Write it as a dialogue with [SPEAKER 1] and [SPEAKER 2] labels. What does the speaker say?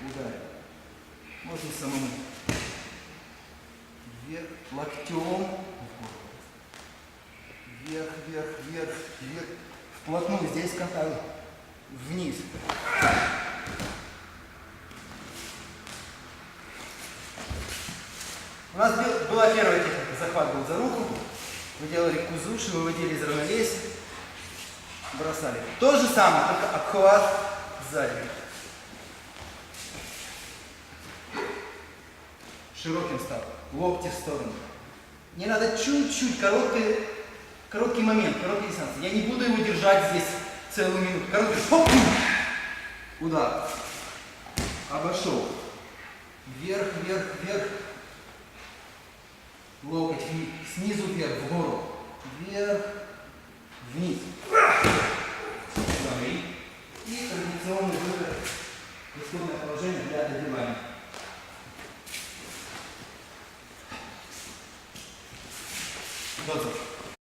[SPEAKER 1] Отпускай. Можно самому. Вверх, локтем. Вверх, вверх, вверх, вверх. Вплотную здесь контакт. Вниз. У нас была первая техника, захват был за руку. Мы делали кузуши, выводили из равновесия, бросали. То же самое, только обхват сзади. Широким стал, локти в сторону. Не надо чуть-чуть, короткий, короткий момент, короткий дистанция. Я не буду его держать здесь целую минуту. Короткий, хоп, удар. Обошел. Вверх, вверх, вверх. Локоть вниз, снизу вверх, вгору. Вверх, вниз. И традиционный выход в исходное положение для добивания. Дозор.